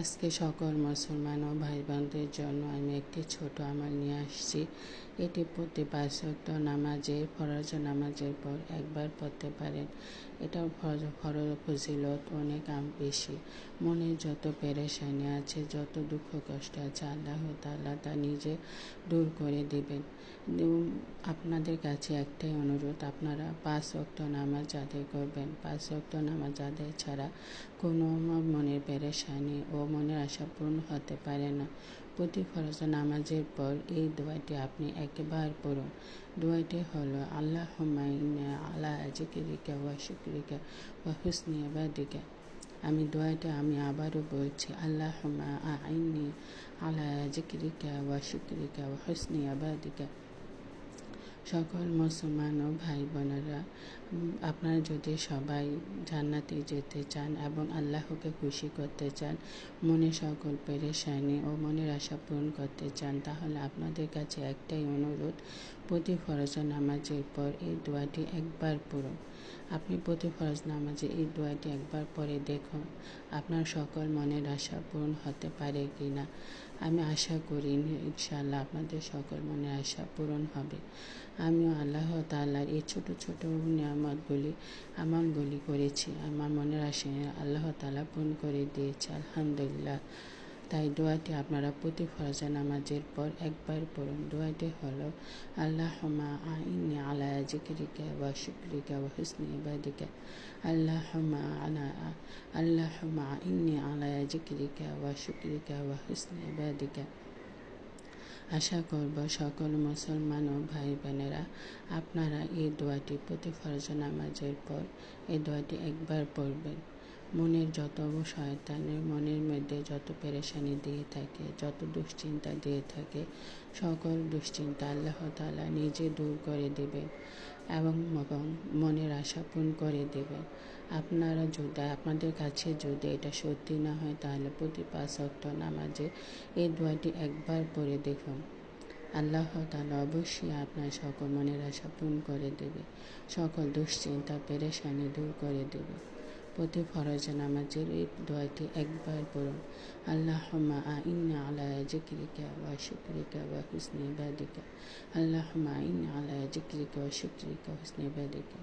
আজকে সকল মুসলমান ও ভাই বোনদের জন্য আমি একটি ছোট আমল নিয়ে আসছি। এটি প্রতি পাঁচ ওয়াক্ত নামাজের ফরজ নামাজের পর একবার পড়তে পারেন। এটার ফরজ ফজিলত অনেক আম বেশি। মনে যত পেরেশানি আছে, যত দুঃখ কষ্ট আছে, আল্লাহ তাআলা তা নিজে দূর করে দেবেন। আপনাদের কাছে একটাই অনুরোধ, আপনারা পাঁচ ওয়াক্ত নামাজ আদায় করবেন। পাঁচ ওয়াক্ত নামাজ আদায় ছাড়া কোনো মনের পেরেশানি ও মনের আশা পূর্ণ হতে পারে না। প্রতি ফরজ নামাজের পর এই দোয়াটি আপনি একবার পড়ুন। দোয়াটি হলো আল্লাহ হুমাইনা আলা জিকিরিকা ওয়া শুক্রিকা ওয়া হুসনি আবাদিকা আমি দোয়াটা আমি আবারও বলছি আল্লাহ আইনি আলা জিকিরিকা ওয়া শুক্রিকা ওয়া হুসনি আবাদিকা সকল মুসলমান ও ভাই বোনেরা আপনারা যদি সবাই জান্নাতে যেতে চান এবং আল্লাহকে খুশি করতে চান, মনে সকল পেরেশানি ও মনের আশা পূরণ করতে চান, তাহলে আপনাদের কাছে একটাই অনুরোধ, প্রতি ফরজ নামাজের পর এই দোয়াটি একবার পড়ুন। আপনি প্রতি ফরজ নামাজে এই দোয়াটি একবার পরে দেখুন, আপনার সকল মনের আশা পূরণ হতে পারে কি না আমি আশা করি ইনশাআল্লাহ আপনাদের সকল মনের আশা পূরণ হবে। আমিও আল্লাহ তাল্লাহর এই ছোট ছোট নিয়ামতগুলি আমলগুলি করেছি। আমার মনের আশা আল্লাহ তালা পূরণ করে দিয়েছে, আলহামদুলিল্লাহ। তাই দোয়াটি আপনারা প্রতি ফরজা নামাজের পর একবার পড়ুন। দোয়াটি হলো আল্লাহ আইনি আলা জিকরিকা ওয়া শুক্রিকা ওয়া হুসনি ইবাদিকা। আল্লাহ আলা আল্লাহ ইন্নি আলা জিকরিকা ওয়া শুক্রিকা ওয়া হুসনি ইবাদিকা। আশা করব সকল মুসলমান ও ভাই বোনেরা আপনারা এই দোয়াটি প্রতি ফরজ নামাজের পর এই দোয়াটি একবার পড়বেন। মনের যত শয়তানের, মনের মধ্যে যত পেরেশানি দিয়ে থাকে, যত দুশ্চিন্তা দিয়ে থাকে, সকল দুশ্চিন্তা আল্লাহ তালা নিজে দূর করে দেবেন এবং মনের আশা পূর্ণ করে দেবেন। আপনারা যদি, আপনাদের কাছে যদি এটা সত্যি না হয়, তাহলে প্রতি পাঁচ অক্ট নামাজে এই দোয়াটি একবার পড়ে দেখুন। আল্লাহ তালা অবশ্যই আপনার সকল মনের আশা পূর্ণ করে দেবে। সকল দুশ্চিন্তা, পেরেশানি দূর করে দেবে। প্রতি ফরজ নামাজের এই দোয়াটি একবার পড়ুন। আল্লাহ ইন্না আলা জিক্রিকা বা শুক্রিকা বা হুসনি বাদিকা আল্লাহ ইন্না আলা জিক্রিকা ওয়া শুক্রিকা হুসনি ইবাদিকা।